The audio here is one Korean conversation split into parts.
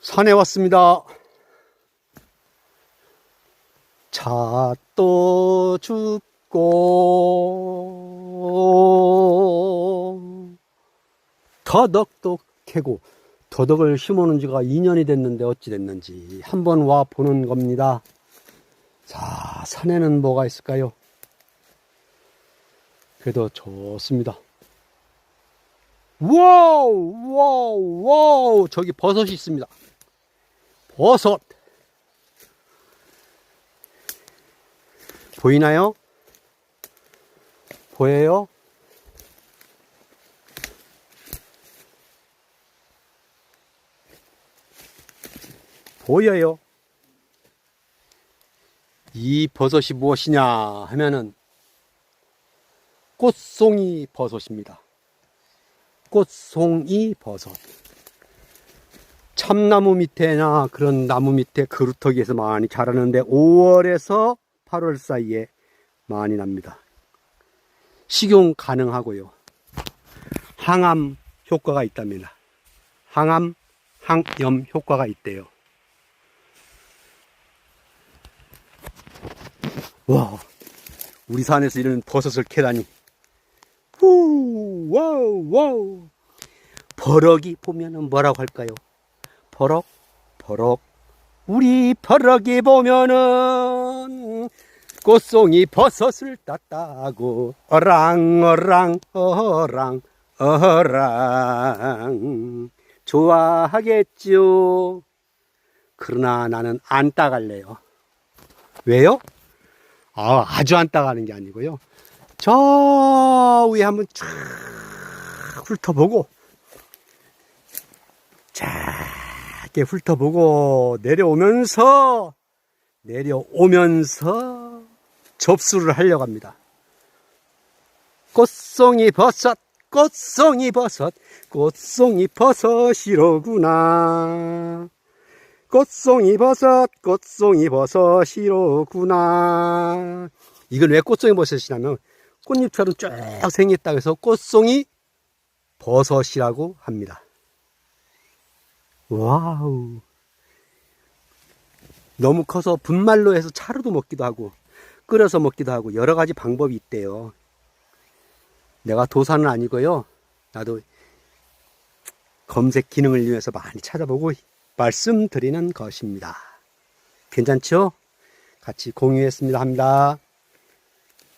산에 왔습니다. 잣도 죽고 더덕도 캐고 더덕을 심어놓은 지가 2년이 됐는데 어찌 됐는지 한번 와 보는 겁니다. 자, 산에는 뭐가 있을까요? 그래도 좋습니다. 와우, 와우, 와우. 저기 버섯이 있습니다. 버섯. 보이나요? 보여요? 보여요? 이 버섯이 무엇이냐 하면은 꽃송이 버섯입니다. 꽃송이 버섯. 참나무 밑에나 그런 나무 밑에 그루터기에서 많이 자라는데 5월에서 8월 사이에 많이 납니다. 식용 가능하고요. 항암 효과가 있답니다. 항암, 항염 효과가 있대요. 와, 우리 산에서 이런 버섯을 캐다니. 후, 와우, 와우. 버럭이 보면은 뭐라고 할까요? 버럭, 버럭. 우리 버럭이 보면은 꽃송이 버섯을 땄다고 어랑, 어랑, 어랑, 어랑. 좋아하겠죠. 그러나 나는 안 따갈래요. 왜요? 아, 아주 안 따가는 게 아니고요. 저 위에 한번 쫙 훑어보고, 작게 훑어보고, 내려오면서, 내려오면서 접수를 하려고 합니다. 꽃송이 버섯, 꽃송이 버섯, 꽃송이 버섯이로구나. 꽃송이 버섯, 꽃송이 버섯이로구나. 이건 왜 꽃송이 버섯이냐면 꽃잎처럼 쭉 생겼다고 해서 꽃송이 버섯이라고 합니다. 와우. 너무 커서 분말로 해서 차로도 먹기도 하고 끓여서 먹기도 하고 여러 가지 방법이 있대요. 내가 도사는 아니고요. 나도 검색 기능을 위해서 많이 찾아보고 말씀드리는 것입니다. 괜찮죠? 같이 공유했습니다 합니다.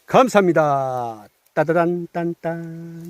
감사합니다. 따다단 딴딴